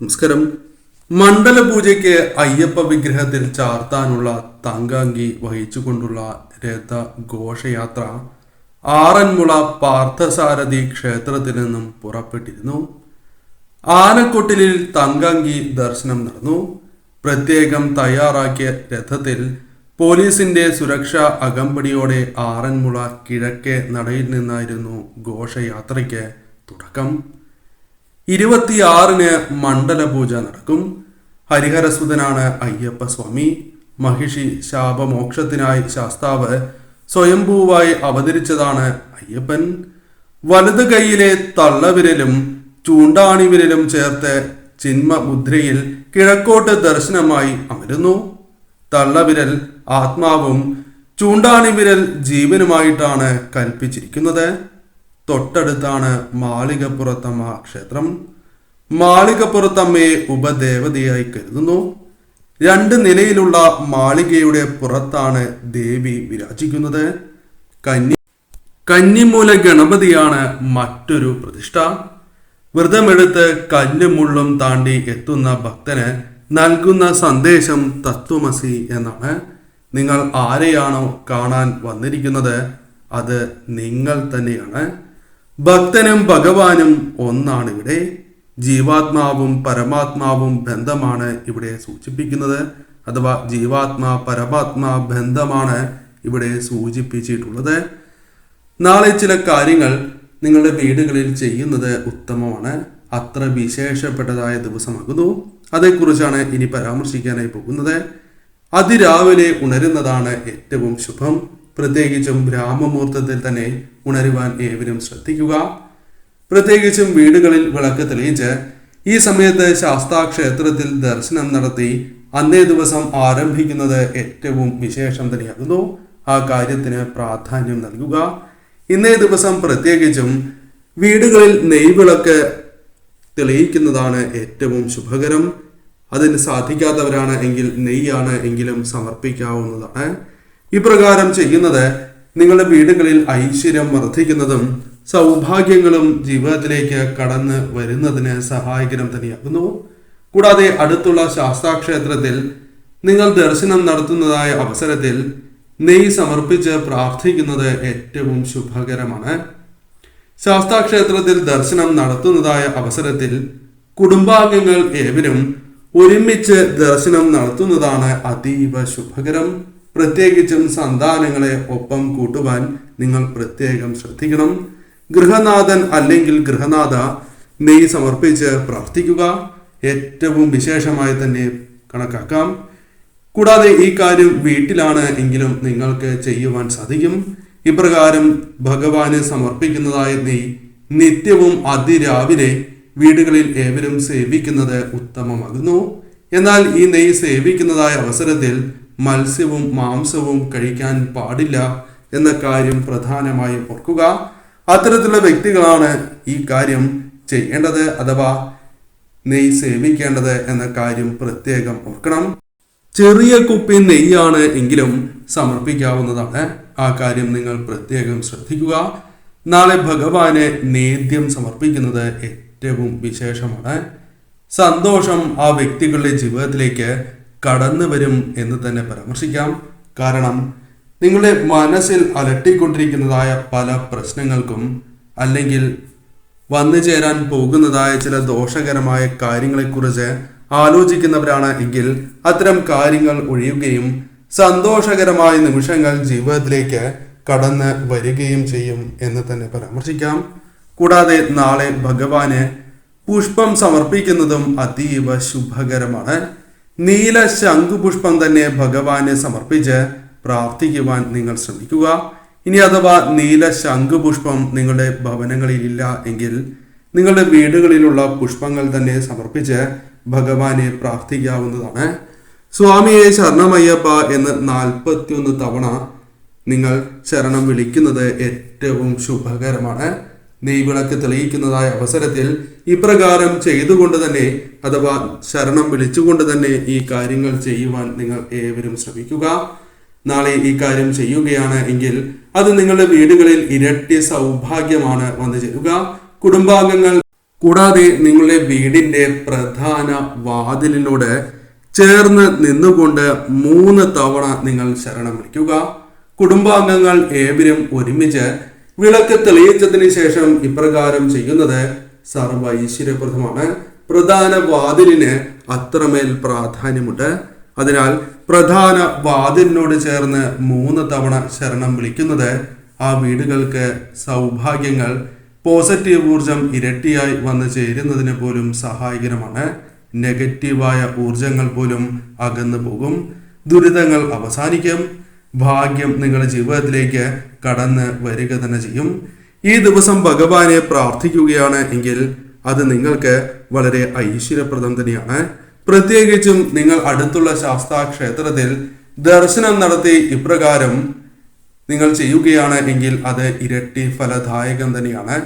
നമസ്കാരം. മണ്ഡല പൂജയ്ക്ക് അയ്യപ്പ വിഗ്രഹത്തിൽ ചാർത്താനുള്ള തങ്കാങ്കി വഹിച്ചുകൊണ്ടുള്ള രഥ ഘോഷയാത്ര ആറന്മുള പാർത്ഥസാരഥി ക്ഷേത്രത്തിൽ നിന്നും പുറപ്പെട്ടിരുന്നു. ആനക്കൊട്ടിലിൽ തങ്കാങ്കി ദർശനം നടന്നു. പ്രത്യേകം തയ്യാറാക്കിയ രഥത്തിൽ പോലീസിന്റെ സുരക്ഷാ അകമ്പടിയോടെ ആറന്മുള കിഴക്കേ നടയിൽ നിന്നായിരുന്നു ഘോഷയാത്രയ്ക്ക് തുടക്കം. ഇരുപത്തിയാറിന് മണ്ഡലപൂജ നടക്കും. ഹരിഹരസുതനാണ് അയ്യപ്പ സ്വാമി മഹിഷി ശാപമോക്ഷത്തിനായി ശാസ്താവ് സ്വയംഭൂവായി അവതരിച്ചതാണ് അയ്യപ്പൻ. വലത് കൈയിലെ തള്ളവിരലും ചൂണ്ടാണി വിരലും ചേർത്ത് ചിന്മ മുദ്രയിൽ കിഴക്കോട്ട് ദർശനമായി അമരുന്നു. തള്ളവിരൽ ആത്മാവും ചൂണ്ടാണി വിരൽ ജീവനുമായിട്ടാണ് കൽപ്പിച്ചിരിക്കുന്നത്. തൊട്ടടുത്താണ് മാളികപ്പുറത്തമ്മ ക്ഷേത്രം. മാളികപ്പുറത്തമ്മയെ ഉപദേവതയായി കരുതുന്നു. രണ്ട് നിലയിലുള്ള മാളികയുടെ പുറത്താണ് ദേവി വിരാജിക്കുന്നത്. കന്നി കന്നിമൂല ഗണപതിയാണ് മറ്റൊരു പ്രതിഷ്ഠ. വ്രതമെടുത്ത് കല്ലുമുള്ളും താണ്ടി എത്തുന്ന ഭക്തന് നൽകുന്ന സന്ദേശം തത്വമസി എന്നാണ്. നിങ്ങൾ ആരെയാണോ കാണാൻ വന്നിരിക്കുന്നത് അത് നിങ്ങൾ തന്നെയാണ്. ഭക്തനും ഭഗവാനും ഒന്നാണ് ഇവിടെ ജീവാത്മാവും പരമാത്മാവും ബന്ധമാണ് ഇവിടെ സൂചിപ്പിക്കുന്നത്. അഥവാ ജീവാത്മാ പരമാത്മാ ബന്ധമാണ് ഇവിടെ സൂചിപ്പിച്ചിട്ടുള്ളത്. നാളെ ചില കാര്യങ്ങൾ നിങ്ങളുടെ വീടുകളിൽ ചെയ്യുന്നത് ഉത്തമമാണ്. അത്ര വിശേഷപ്പെട്ടതായ ദിവസമാകുന്നു. അതേക്കുറിച്ചാണ് ഇനി പരാമർശിക്കാനായി പോകുന്നത്. അതിരാവിലെ ഉണരുന്നതാണ് ഏറ്റവും ശുഭം. പ്രത്യേകിച്ചും ബ്രാഹ്മമുഹൂർത്തത്തിൽ തന്നെ ഉണരുവാൻ ഏവരും ശ്രദ്ധിക്കുക. പ്രത്യേകിച്ചും വീടുകളിൽ വിളക്ക് തെളിയിച്ച് ഈ സമയത്ത് ശാസ്താക്ഷേത്രത്തിൽ ദർശനം നടത്തി അന്നേ ദിവസം ആരംഭിക്കുന്നത് ഏറ്റവും വിശേഷം തന്നെയാകുന്നു. ആ കാര്യത്തിന് പ്രാധാന്യം നൽകുക. ഇന്നേ ദിവസം പ്രത്യേകിച്ചും വീടുകളിൽ നെയ്വിളക്ക് തെളിയിക്കുന്നതാണ് ഏറ്റവും ശുഭകരം. അതിന് സാധിക്കാത്തവരാണ് എങ്കിൽ നെയ്യാണ് എങ്കിലും സമർപ്പിക്കാവുന്നതാണ്. ഇപ്രകാരം ചെയ്യുന്നത് നിങ്ങളുടെ വീടുകളിൽ ഐശ്വര്യം വർദ്ധിക്കുന്നതും സൗഭാഗ്യങ്ങളും ജീവിതത്തിലേക്ക് കടന്ന് വരുന്നതിന് സഹായകരം തന്നെയാകുന്നു. കൂടാതെ അടുത്തുള്ള ശാസ്താക്ഷേത്രത്തിൽ നിങ്ങൾ ദർശനം നടത്തുന്നതായ അവസരത്തിൽ നെയ് സമർപ്പിച്ച് പ്രാർത്ഥിക്കുന്നത് ഏറ്റവും ശുഭകരമാണ്. ശാസ്താക്ഷേത്രത്തിൽ ദർശനം നടത്തുന്നതായ അവസരത്തിൽ കുടുംബാംഗങ്ങൾ ഏവരും ഒരുമിച്ച് ദർശനം നടത്തുന്നതാണ് അതീവ ശുഭകരം. പ്രത്യേകിച്ചും സന്താനങ്ങളെ ഒപ്പം കൂട്ടുവാൻ നിങ്ങൾ പ്രത്യേകം ശ്രദ്ധിക്കണം. ഗൃഹനാഥൻ അല്ലെങ്കിൽ ഗൃഹനാഥ നെയ് സമർപ്പിച്ച് പ്രാർത്ഥിക്കുക. ഏറ്റവും വിശേഷമായി തന്നെ കണക്കാക്കാം. കൂടാതെ ഈ കാര്യം വീട്ടിലാണ് എങ്കിലും നിങ്ങൾക്ക് ചെയ്യുവാൻ സാധിക്കും. ഇപ്രകാരം ഭഗവാന് സമർപ്പിക്കുന്നതായ നെയ് നിത്യവും അതിരാവിലെ വീടുകളിൽ ഏവരും സേവിക്കുന്നത് ഉത്തമമാകുന്നു. എന്നാൽ ഈ നെയ് സേവിക്കുന്നതായ അവസരത്തിൽ മത്സ്യവും മാംസവും കഴിക്കാൻ പാടില്ല എന്ന കാര്യം പ്രധാനമായും ഓർക്കുക. അത്തരത്തിലുള്ള വ്യക്തികളാണ് ഈ കാര്യം ചെയ്യേണ്ടത് അഥവാ നെയ് സേവിക്കേണ്ടത് എന്ന കാര്യം പ്രത്യേകം ഓർക്കണം. ചെറിയ കുപ്പി നെയ്യാണ് എങ്കിലും സമർപ്പിക്കാവുന്നതാണ്. ആ കാര്യം നിങ്ങൾ പ്രത്യേകം ശ്രദ്ധിക്കുക. നാളെ ഭഗവാന് നേദ്യം സമർപ്പിക്കുന്നത് ഏറ്റവും വിശേഷമാണ്. സന്തോഷം ആ വ്യക്തികളുടെ ജീവിതത്തിലേക്ക് കടന്നു വരും എന്ന് തന്നെ പരാമർശിക്കാം. കാരണം നിങ്ങളുടെ മനസ്സിൽ അലട്ടിക്കൊണ്ടിരിക്കുന്നതായ പല പ്രശ്നങ്ങൾക്കും അല്ലെങ്കിൽ വന്നു ചേരാൻ പോകുന്നതായ ചില ദോഷകരമായ കാര്യങ്ങളെക്കുറിച്ച് ആലോചിക്കുന്നവരാണ് എങ്കിൽ അത്തരം കാര്യങ്ങൾ ഒഴിയുകയും സന്തോഷകരമായ നിമിഷങ്ങൾ ജീവിതത്തിലേക്ക് കടന്ന് വരികയും ചെയ്യും എന്ന് തന്നെ പരാമർശിക്കാം. കൂടാതെ നാളെ ഭഗവാന് പുഷ്പം സമർപ്പിക്കുന്നതും അതീവ ശുഭകരമാണ്. നീല ശംഖുപുഷ്പം തന്നെ ഭഗവാന് സമർപ്പിച്ച് പ്രാർത്ഥിക്കുവാൻ നിങ്ങൾ ശ്രമിക്കുക. ഇനി അഥവാ നീല ശംഖുപുഷ്പം നിങ്ങളുടെ ഭവനങ്ങളിൽ ഇല്ല എങ്കിൽ നിങ്ങളുടെ വീടുകളിലുള്ള പുഷ്പങ്ങൾ തന്നെ സമർപ്പിച്ച് ഭഗവാനെ പ്രാർത്ഥിക്കാവുന്നതാണ്. സ്വാമിയെ ശരണമയ്യപ്പ എന്ന് നാൽപ്പത്തിയൊന്ന് തവണ നിങ്ങൾ ശരണം വിളിക്കുന്നത് ഏറ്റവും ശുഭകരമാണ്. നെയ്വിളക്ക് തെളിയിക്കുന്നതായ അവസരത്തിൽ ഇപ്രകാരം ചെയ്തുകൊണ്ട് തന്നെ അഥവാ ശരണം വിളിച്ചുകൊണ്ട് തന്നെ ഈ കാര്യങ്ങൾ ചെയ്യുവാൻ നിങ്ങൾ ഏവരും ശ്രമിക്കുക. നാളെ ഈ കാര്യം ചെയ്യുകയാണ് എങ്കിൽ അത് നിങ്ങളുടെ വീടുകളിൽ ഇരട്ടി സൗഭാഗ്യമാണ് വന്നു ചേരുക. കുടുംബാംഗങ്ങൾ കൂടാതെ നിങ്ങളുടെ വീടിന്റെ പ്രധാന വാതിലിനോട് ചേർന്ന് നിന്നുകൊണ്ട് മൂന്ന് തവണ നിങ്ങൾ ശരണം വിളിക്കുക. കുടുംബാംഗങ്ങൾ ഏവരും ഒരുമിച്ച് വിളക്ക് തെളിയിച്ചതിന് ശേഷം ഇപ്രകാരം ചെയ്യുന്നത് സർവ ഐശ്വര്യപ്രദമാണ് പ്രധാന വാതിലിന് അത്രമേൽ പ്രാധാന്യമുണ്ട്. അതിനാൽ പ്രധാന വാതിലിനോട് ചേർന്ന് മൂന്ന് തവണ ശരണം വിളിക്കുന്നത് ആ വീടുകൾക്ക് സൗഭാഗ്യങ്ങൾ പോസിറ്റീവ് ഊർജം ഇരട്ടിയായി വന്നു ചേരുന്നതിന് പോലും സഹായകരമാണ്. നെഗറ്റീവായ ഊർജങ്ങൾ പോലും അകന്നു പോകും. ദുരിതങ്ങൾ അവസാനിക്കും. ഭാഗ്യം നിങ്ങളുടെ ജീവിതത്തിലേക്ക് കടന്ന് വരിക തന്നെ ചെയ്യും. ഈ ദിവസം ഭഗവാനെ പ്രാർത്ഥിക്കുകയാണ് എങ്കിൽ അത് നിങ്ങൾക്ക് വളരെ ഐശ്വര്യപ്രദം തന്നെയാണ്. പ്രത്യേകിച്ചും നിങ്ങൾ അടുത്തുള്ള ശാസ്താ ക്ഷേത്രത്തിൽ ദർശനം നടത്തി ഇപ്രകാരം നിങ്ങൾ ചെയ്യുകയാണ് എങ്കിൽ അത് ഇരട്ടി ഫലദായകം തന്നെയാണ്.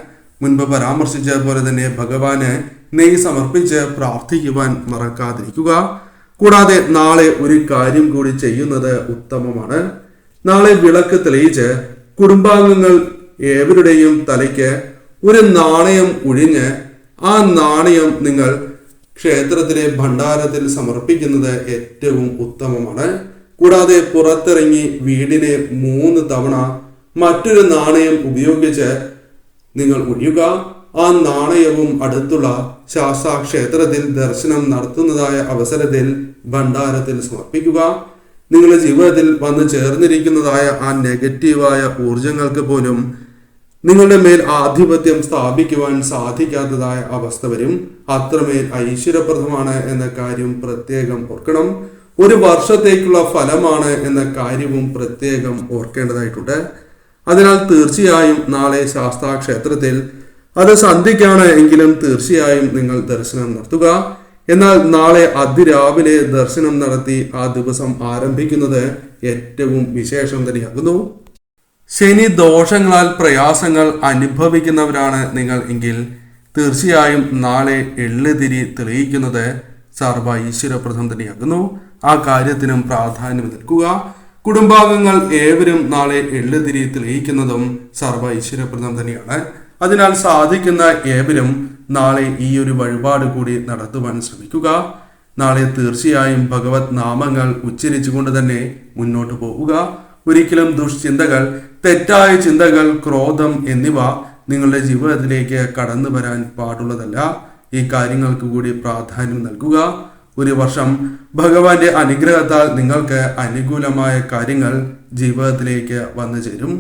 മുൻപ് പരാമർശിച്ച പോലെ തന്നെ ഭഗവാന് നെയ് സമർപ്പിച്ച് പ്രാർത്ഥിക്കുവാൻ മറക്കാതിരിക്കുക. കൂടാതെ നാളെ ഒരു കാര്യം കൂടി ചെയ്യുന്നത് ഉത്തമമാണ്. നാളെ വിളക്ക് തെളിയിച്ച് കുടുംബാംഗങ്ങൾ ഏവരുടെയും തലയ്ക്ക് ഒരു നാണയം ഒഴിഞ്ഞ് ആ നാണയം നിങ്ങൾ ക്ഷേത്രത്തിലെ ഭണ്ഡാരത്തിൽ സമർപ്പിക്കുന്നത് ഏറ്റവും ഉത്തമമാണ്. കൂടാതെ പുറത്തിറങ്ങി വീടിനെ മൂന്ന് തവണ മറ്റൊരു നാണയം ഉപയോഗിച്ച് നിങ്ങൾ ഒഴിയുക. ആ നാണയവും അടുത്തുള്ള ശാസ്താ ക്ഷേത്രത്തിൽ ദർശനം നടത്തുന്നതായ അവസരത്തിൽ ഭണ്ഡാരത്തിൽ സമർപ്പിക്കുക. നിങ്ങളുടെ ജീവിതത്തിൽ വന്ന് ചേർന്നിരിക്കുന്നതായ ആ നെഗറ്റീവായ ഊർജങ്ങൾക്ക് പോലും നിങ്ങളുടെ മേൽ ആധിപത്യം സ്ഥാപിക്കുവാൻ സാധിക്കാത്തതായ അവസ്ഥ വരും. അത്രമേൽ ഐശ്വര്യപ്രദമാണ് എന്ന കാര്യം പ്രത്യേകം ഓർക്കണം. ഒരു വർഷത്തേക്കുള്ള ഫലമാണ് എന്ന കാര്യവും പ്രത്യേകം ഓർക്കേണ്ടതായിട്ടുണ്ട്. അതിനാൽ തീർച്ചയായും നാളെ ശാസ്താ ക്ഷേത്രത്തിൽ അത് സന്ധ്യയ്ക്കാണ് എങ്കിലും തീർച്ചയായും നിങ്ങൾ ദർശനം നടത്തുക. എന്നാൽ നാളെ അതിരാവിലെ ദർശനം നടത്തി ആ ദിവസം ആരംഭിക്കുന്നത് ഏറ്റവും വിശേഷം തന്നെയാകുന്നു. ശനി ദോഷങ്ങളാൽ പ്രയാസങ്ങൾ അനുഭവിക്കുന്നവരാണ് നിങ്ങൾ എങ്കിൽ തീർച്ചയായും നാളെ എള്ളുതിരി തെളിയിക്കുന്നത് സർവ ഈശ്വരപ്രദം തന്നെയാകുന്നു. ആ കാര്യത്തിനും പ്രാധാന്യം നൽകുക. കുടുംബാംഗങ്ങൾ ഏവരും നാളെ എള്ളുതിരി തെളിയിക്കുന്നതും സർവ ഈശ്വരപ്രദം തന്നെയാണ്. അതിനാൽ സാധിക്കുന്ന ഏവരും നാളെ ഈ ഒരു വഴിപാട് കൂടി നടത്തുവാൻ ശ്രമിക്കുക. നാളെ തീർച്ചയായും ഭഗവത് നാമങ്ങൾ ഉച്ചരിച്ചുകൊണ്ട് തന്നെ മുന്നോട്ട് പോവുക. ഒരിക്കലും ദുഷ്ചിന്തകൾ തെറ്റായ ചിന്തകൾ ക്രോധം എന്നിവ നിങ്ങളുടെ ജീവിതത്തിലേക്ക് കടന്നു വരാൻ പാടുള്ളതല്ല. ഈ കാര്യങ്ങൾക്ക് കൂടി പ്രാധാന്യം നൽകുക. ഒരു വർഷം ഭഗവാന്റെ അനുഗ്രഹത്താൽ നിങ്ങൾക്ക് അനുകൂലമായ കാര്യങ്ങൾ ജീവിതത്തിലേക്ക് വന്നു ചേരും.